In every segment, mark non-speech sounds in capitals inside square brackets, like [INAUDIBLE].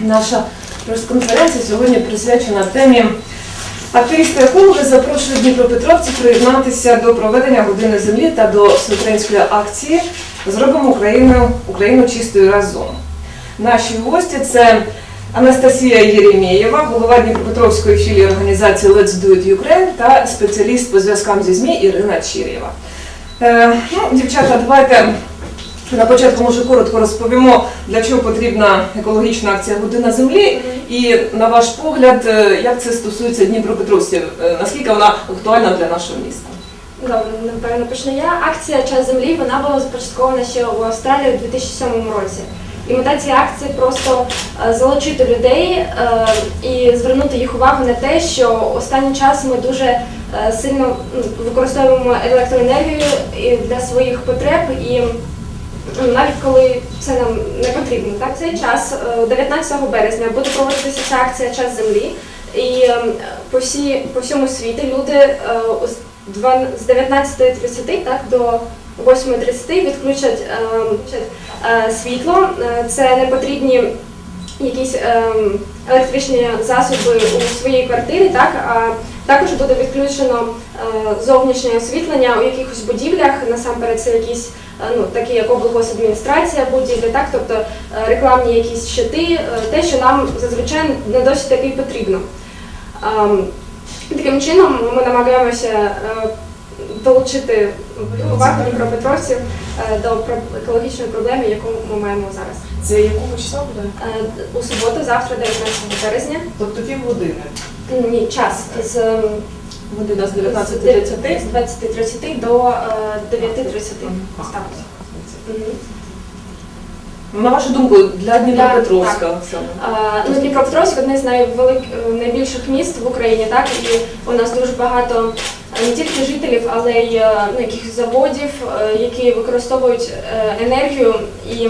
Наша прес-конференція сьогодні присвячена темі активісти екологи запрошують дніпропетровців приєднатися до проведення години землі та до всеукраїнської акції Зробимо Україну, Україну чистою разом. Наші гості це Анастасія Єремєєва, голова Дніпропетровської філії організації Let's Do It Ukraine та спеціаліст по зв'язкам зі ЗМІ Ірина Чірєва. Е, ну, дівчата, давайте на початку може коротко розповімо, для чого потрібна екологічна акція Година землі, і на ваш погляд, е, як це стосується Дніпропетровців, Е, наскільки вона актуальна для нашого міста? Добре, напевно почну я. Акція Час землі вона була започаткована ще у Австралії у 2007 році. І мета цієї акції просто е, залучити людей і звернути їх увагу на те, що останнім часом ми дуже сильно використовуємо електроенергію для своїх потреб і навіть коли це нам не потрібно. Так, цей час е, 19 березня буде проводитися ця акція Час землі. І е, по, всі, по всьому світі люди е, з 19.30 так, до 8.30 відключать е, е, світло. Е, Це не потрібні якісь е, електричні засоби у своїй квартирі, так, а також буде відключено е, зовнішнє освітлення у якихось будівлях, насамперед це якісь е, ну, такі як облгосадміністрація будівлі, так, тобто е, рекламні якісь щити, е, те, що нам зазвичай не досить таки потрібно. Таким чином ми намагаємося е, долучити увагу Дніпропетровців до екологічної проблеми, яку ми маємо зараз. Це якого числа буде? У суботу, завтра, 19 березня. Тобто півгодини. Ні, час з ем, Година з з 19.30. 20.30 до е, 9.30. Ось На вашу думку, для Дніпропетровська саме. Ну, Дніпропетровськ одне з найвелик... найбільших міст в Україні, так і у нас дуже багато е, не тільки жителів, але й е, ну, якихось заводів, е, які використовують е, енергію. І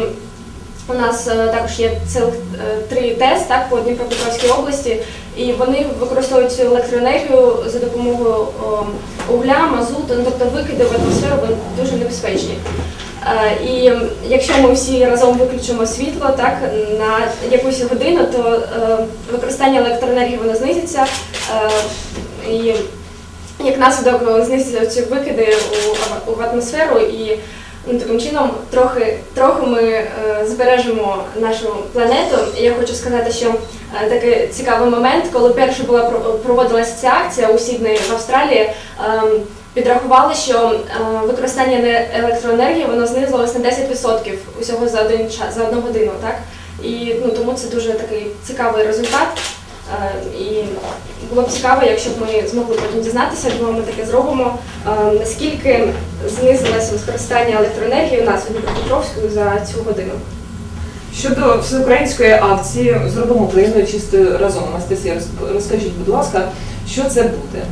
у нас е, також є цілих е, три ТЕС так, по Дніпропетровській області, і вони використовують цю електроенергію за допомогою угля, мазуту, ну, тобто викиди в атмосферу дуже небезпечні. Е, І якщо ми всі разом виключимо світло так на якусь годину, то е, використання електроенергії воно знизиться. е, І як наслідок знизяться ці викиди у атмосферу і ну, таким чином трохи, трохи ми е, збережемо нашу планету. І я хочу сказати, що е, такий цікавий момент, коли перша була про- проводилася ця акція у Сіднеї в Австралії. ем, Підрахували, що е, використання не- електроенергії воно знизилось на 10% усього за один час за одну годину, так і ну тому це дуже такий цікавий результат. Е, і було б цікаво, якщо б ми змогли потім дізнатися, думаю, ми таке зробимо. е, наскільки знизилося використання електроенергії у нас у Дніпропетровську за цю годину? Щодо всеукраїнської акції Зробимо Україну чистою разом. Анастасія, розкажіть, будь ласка, що це буде?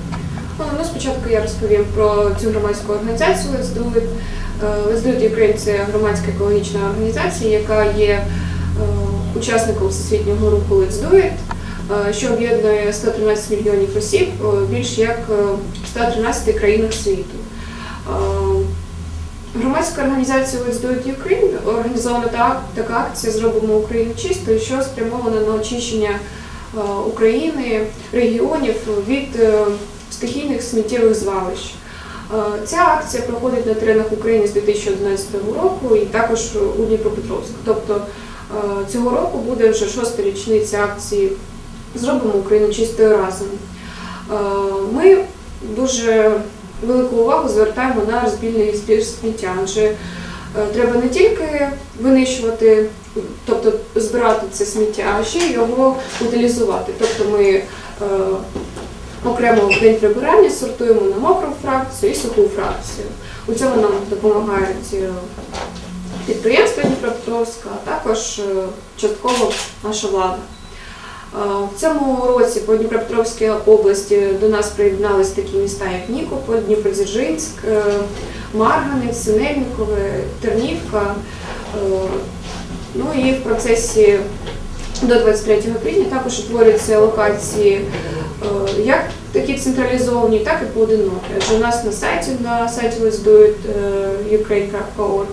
Ну, ну, спочатку я розповім про цю громадську організацію Let's Do It. Е, Let's Do It Ukraine – це громадська екологічна організація, яка є е, учасником всесвітнього руху Let's Do It, е, що об'єднує 113 мільйонів осіб е, більш як е, в 113 країнах світу. Е, Громадська організація Let's Do It Ukraine організована так, така акція Зробимо Україну чистою, що спрямована на очищення е, України, регіонів від е, стихійних сміттєвих звалищ. Е, Ця акція проходить на теренах України з 2011 року і також у Дніпропетровську. Тобто е, цього року буде вже шоста річниця акції Зробимо Україну чистою разом. Е, Ми дуже велику увагу звертаємо на розбільний збір сміття, адже е, треба не тільки винищувати, тобто збирати це сміття, а ще його утилізувати. Тобто ми е, окремо в день прибирання сортуємо на мокру фракцію і суху фракцію. У цьому нам допомагають підприємства Дніпропетровська, а також частково наша влада. Е, В цьому році по Дніпропетровській області до нас приєднались такі міста, як Нікополь, Дніпродзержинськ, е, Марганець, Синельникове, Тернівка. Е, Ну і в процесі до 23 квітня також утворюються локації як такі централізовані, так і поодинокі. Адже у нас на сайті, на сайті е, ukraine.org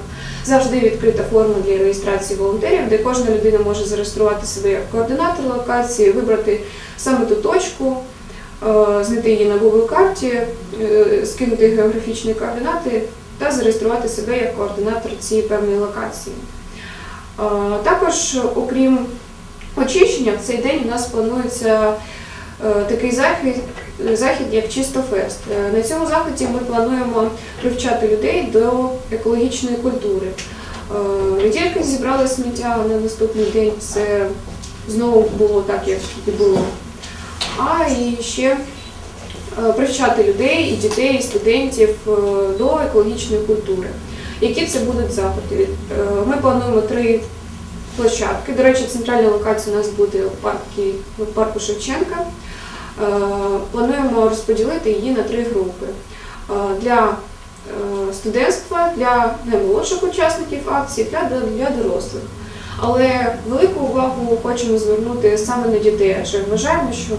завжди відкрита форма для реєстрації волонтерів, де кожна людина може зареєструвати себе як координатор локації, вибрати саме ту точку, е, знайти її на Google карті, е, скинути географічні координати та зареєструвати себе як координатор цієї певної локації. Е, Також, окрім очищення, в цей день у нас планується такий захід, захід як Чисто Фест. Е, На цьому заході ми плануємо привчати людей до екологічної культури. Тільки зібрали сміття на наступний день, це знову було так, як і було, а і ще е, привчати людей, і дітей, і студентів е, до екологічної культури. Які це будуть заходи? Ми плануємо три площадки. До речі, центральна локація у нас буде у парку Шевченка. Е, Плануємо розподілити її на три групи. Е, Для е, студентства, для наймолодших учасників акції для- для дорослих. Але велику увагу хочемо звернути саме на дітей, адже вважаємо, що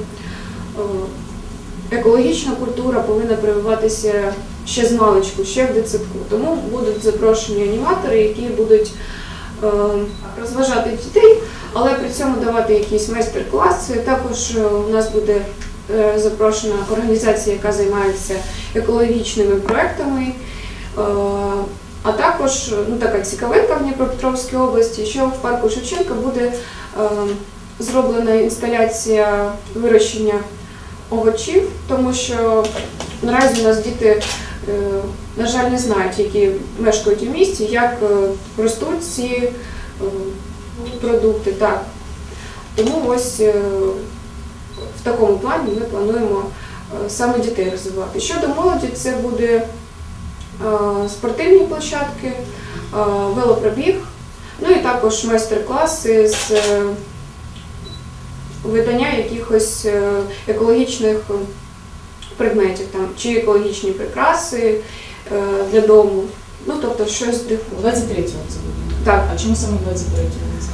екологічна культура повинна прививатися ще з маличку, ще в дитсадку. Тому будуть запрошені аніматори, які будуть розважати дітей, але при цьому давати якісь майстер-класи. Також е, у нас буде е, запрошена організація, яка займається екологічними проектами. Е, А також ну, така цікавинка в Дніпропетровській області, що в парку Шевченка буде зроблена інсталяція вирощення овочів, тому що наразі у нас діти, на жаль, не знають, які мешкають у місті, як ростуть ці продукти. Так. Тому ось е, в такому плані ми плануємо е, саме дітей розвивати. Щодо молоді, це буде е, спортивні площадки, велопробіг, ну і також майстер-класи з е, видання якихось е, екологічних предметів, там, чи екологічні прикраси е, для дому, ну тобто щось диху. 23-го це буде. Так, А чому саме 23-го не сказали? е,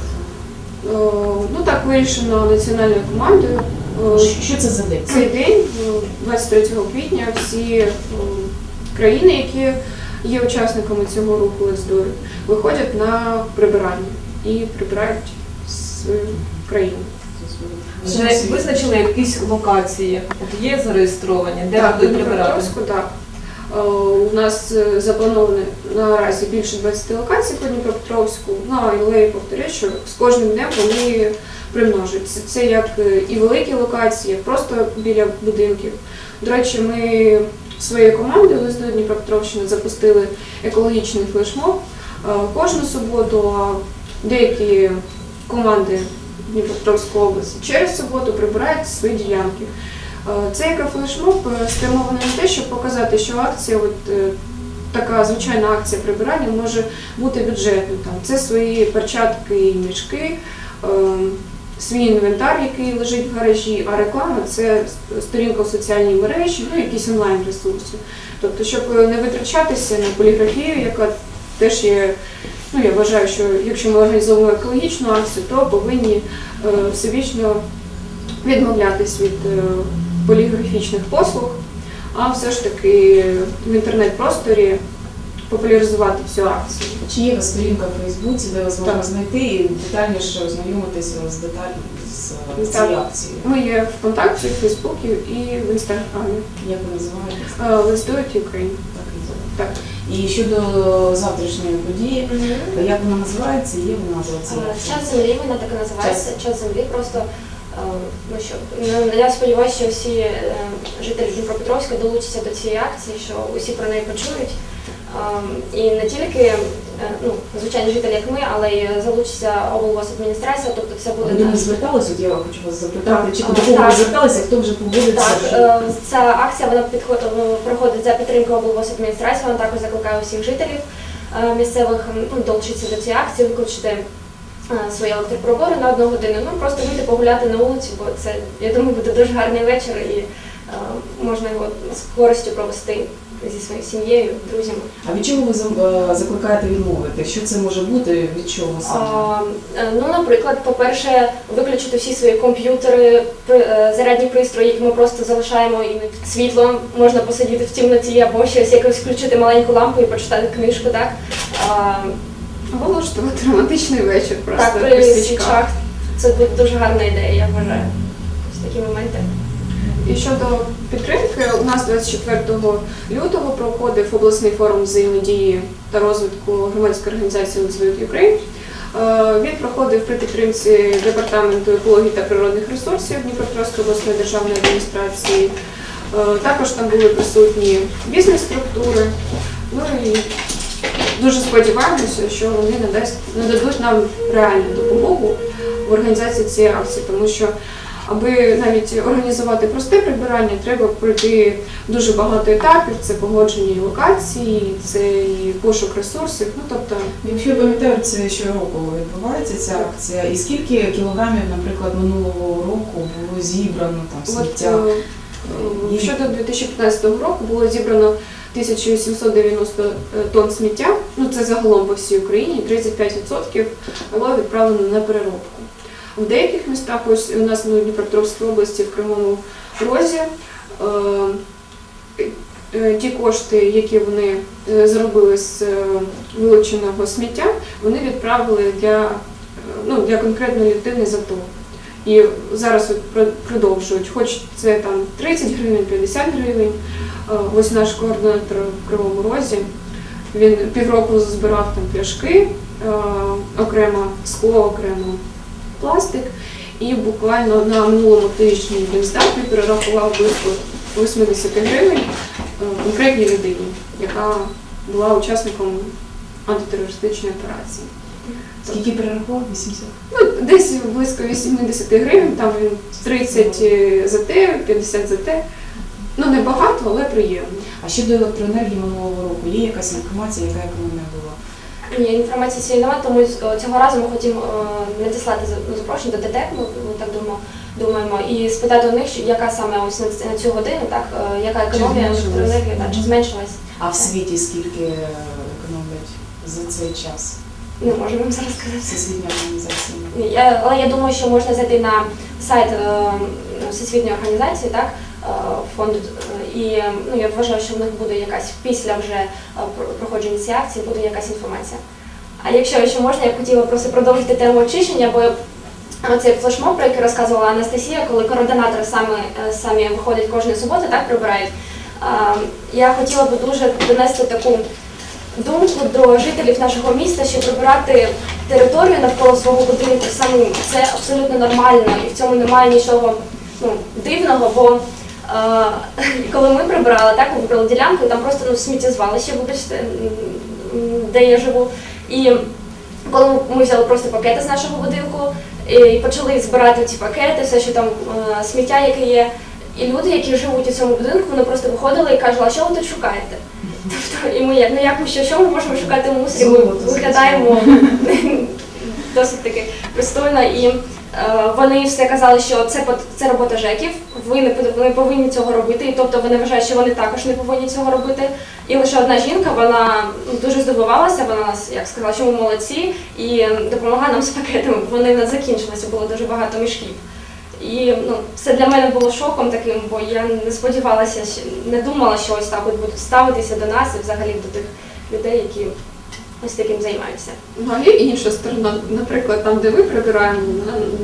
ну так вирішено національною командою. Е, Що- це за день? Цей день, ну, 23 квітня, всі е, країни, які є учасниками цього руху СДОР, виходять на прибирання і прибирають свою країну. Вже визначили якісь локації, от є зареєстровані, де так, будуть прибирати? Так. Е, У нас е, заплановано наразі більше 20 локацій по Дніпропетровську. Ну, але я повторюю, що з кожним днем вони примножуються. Це як е, і великі локації, як просто біля будинків. До речі, ми своєю командою листу Дніпропетровщини запустили екологічний флешмоб кожну суботу, а деякі команди Дніпропетровської області через суботу прибирають свої ділянки. Е, Цей екофлешмоб е, спрямований на те, щоб показати, що акція, от е, така звичайна акція прибирання може бути бюджетною. Там це свої перчатки і мішки, свій інвентар, який лежить в гаражі, а реклама це сторінка в соціальній мережі, ну якісь онлайн ресурси. Тобто, щоб не витрачатися на поліграфію, яка теж є. Ну, я вважаю, що якщо ми організовуємо екологічну акцію, то повинні всебічно відмовлятись від поліграфічних послуг, а все ж таки в інтернет-просторі популяризувати цю акцію. Чи є у вас сторінка в Фейсбуці, де вас можна знайти і детальніше ознайомитися з деталь з цією акцією? Ми є в ВКонтакті, в Фейсбуці і в Інстаграмі. Як ви називаєтесь? Е, Let's do it Ukraine. Так. Так. І щодо завтрашньої події, як вона називається, є вона Е. Час землі, вона так і називається. Час землі. Просто ну що ну, я сподіваюся, що всі е, жителі Дніпропетровська долучаться до цієї акції, що усі про неї почують. Е, І не тільки е, ну, звичайні жителі, як ми, але й залучиться облгосадміністрація, тобто це буде Ви не звертались, от я хочу вас запитати, чи до кого ви зверталися, хто вже погодився? Так, вже? е, ця акція вона е, проходить за підтримки облгосадміністрації. Вона також закликає усіх жителів е, місцевих ну, долучитися до цієї акції, викличте е, свої електроприбори на одну годину. Ну просто вийти погуляти на вулицю, бо це я думаю буде дуже гарний вечір і е, можна його з користю провести зі своєю сім'єю, друзями. А від чого ви е, закликаєте відмовити? Що це може бути? Від чого саме? Ну, наприклад, по-перше, виключити всі свої комп'ютери, зарядні пристрої, які ми просто залишаємо і світло, можна посидіти в темноті або щось якось включити маленьку лампу і почитати книжку, так? Влаштувати романтичний вечір просто Так, при свічах. Це буде дуже гарна ідея, я вважаю. Ось такі моменти. І щодо підтримки, у нас 24 лютого проходив обласний форум взаємодії та розвитку громадської організації Build Ukraine. Е, Він проходив при підтримці департаменту екології та природних ресурсів Дніпропетровської обласної державної адміністрації. Е, Також там були присутні бізнес-структури. Ну і дуже сподіваємося, що вони надасть, нададуть нам реальну допомогу в організації цієї акції, тому що аби навіть організувати просте прибирання, треба пройти дуже багато етапів. Це погодження локації, це і пошук ресурсів. Ну тобто, Якщо я пам'ятаю, це щороку відбувається ця акція, і скільки кілограмів, наприклад, минулого року було зібрано там от сміття? е, е, щодо 2015 року було зібрано 1790 тонн сміття. Ну це загалом по всій Україні. 35% було відправлено на переробку. В деяких містах, ось у нас ну, в Дніпропетровській області, в Кривому Розі, е, е, ті кошти, які вони е, заробили з е, вилученого сміття, вони відправили для, е, ну, для конкретної людини за. І зараз от продовжують, хоч це там 30 гривень, 50 гривень. Е, Ось наш координатор в Кривому Розі. Він півроку збирав там пляшки, е, окремо скло, окремо пластик. І буквально на минулому тижні він здав і перерахував близько 80 гривень е, конкретній людині, яка була учасником антитерористичної операції. Скільки перерахував? 80? Ну, десь близько 80 гривень, там він 30 за те, 50 за те. Ну, не багато, але приємно. А щодо електроенергії минулого року, є якась інформація, яка економія була? Ні, інформації цієї немає, тому е, цього разу ми хотімо е, надіслати ну, запрошення до ДТЕК, ми, так думаємо, думаємо, і спитати у них, що- яка саме ось на, цю годину, так, е, яка економія зменшилась? електроенергії, чи зменшилась. А в світі скільки е, економлять за цей час? Не можу вам зараз сказати. Всесвітня організація. Я, але я думаю, що можна зайти на сайт е, Всесвітньої організації, так, е, фонду, і е, ну, я вважаю, що в них буде якась після вже е, про- проходження цієї акції буде якась інформація. А якщо ще можна, я б хотіла просто продовжити тему очищення, бо цей флешмоб, про який розказувала Анастасія, коли координатори саме, е, самі виходять кожної суботи, так прибирають. Е, Я хотіла би дуже донести таку думку до жителів нашого міста, що прибирати територію навколо свого будинку самим це абсолютно нормально, і в цьому немає нічого ну, дивного, бо е, [LAUGHS] коли ми прибирали, так ми вибрали ділянку, там просто ну, сміттєзвалище, вибачте, де я живу. І коли ми взяли просто пакети з нашого будинку і почали збирати ці пакети, все, що там е, сміття, яке є. І люди, які живуть у цьому будинку, вони просто виходили і кажуть, а що ви тут шукаєте? Тобто, і ми як, ну як ми що, що ми можемо шукати в мусорі? Ми виглядаємо [LAUGHS] досить таки пристойно. І е, вони все казали, що це це робота ЖЕКів, ви не не повинні цього робити. І тобто вони вважають, що вони також не повинні цього робити. І лише одна жінка, вона дуже здивувалася, вона нас як сказала, що ми молодці, і допомагає нам з пакетами. Вони в нас закінчилися, було дуже багато мішків. І ну, це для мене було шоком таким, бо я не сподівалася, не думала, що ось так от будуть ставитися до нас і взагалі до тих людей, які ось таким займаються. Ну, а є інша сторона, наприклад, там, де ви прибираємо,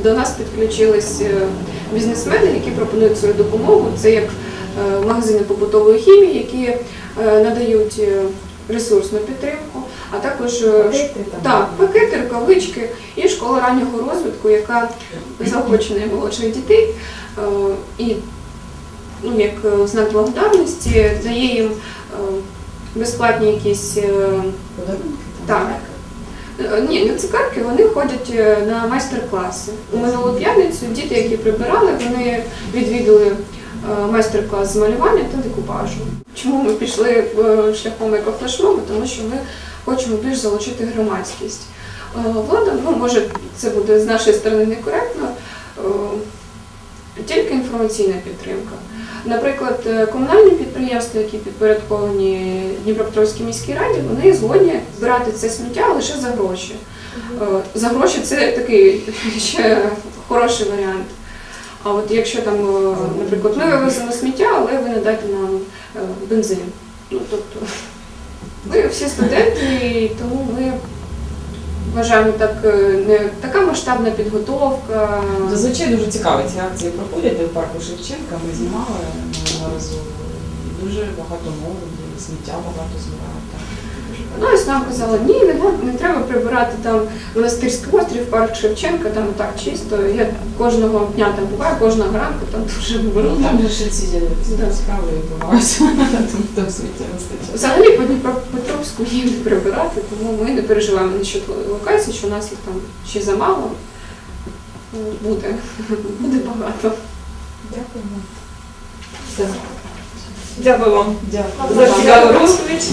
до нас підключились е, бізнесмени, які пропонують свою допомогу. Це як е, магазини побутової хімії, які е, надають ресурсну підтримку, а також е, Пакети? Так, пакети, рукавички і школа раннього розвитку, яка заохочена наймолодших дітей е, і ну, як е, знак благодарності дає їм безплатні якісь Подарунки? Так. Ні, на цукерки вони ходять на майстер-класи. У минулу п'ятницю діти, які прибирали, вони відвідали майстер-клас з малювання та декупажу. Чому ми пішли шляхом екофлешмобу? Тому що ми хочемо більш залучити громадськість. Е, Влада, ну може, це буде з нашої сторони некоректно, е, тільки інформаційна підтримка. Наприклад, е, комунальні підприємства, які підпорядковані Дніпропетровській міській раді, вони згодні збирати це сміття лише за гроші. За гроші це такий [LAUGHS] ще хороший варіант. А от якщо там, наприклад, ми вивеземо сміття, але ви не дайте нам бензин. Ну тобто, ми всі студенти, тому ми вважаємо так е, не така масштабна підготовка. Зазвичай дуже цікаві ці акції проходять, в парку Шевченка ми знімали неодноразово. Дуже багато молоді, сміття багато збирають. Ну, ось нам казали, ні, не, не треба прибирати там монастирський острів, парк Шевченка, там так чисто. Я кожного дня там буваю, кожного ранку там дуже беру. Ну, там же ще ці ці Да. справи відбуваються, тому [LAUGHS] там сміття вистачає. Взагалі по Дніпропетровську їм не прибирати, тому ми не переживаємо насчет локації, що у нас їх там ще замало. Ну, Буде, [LAUGHS] буде багато. Дякуємо. Дякую вам Дякую. за цікаву розповідь.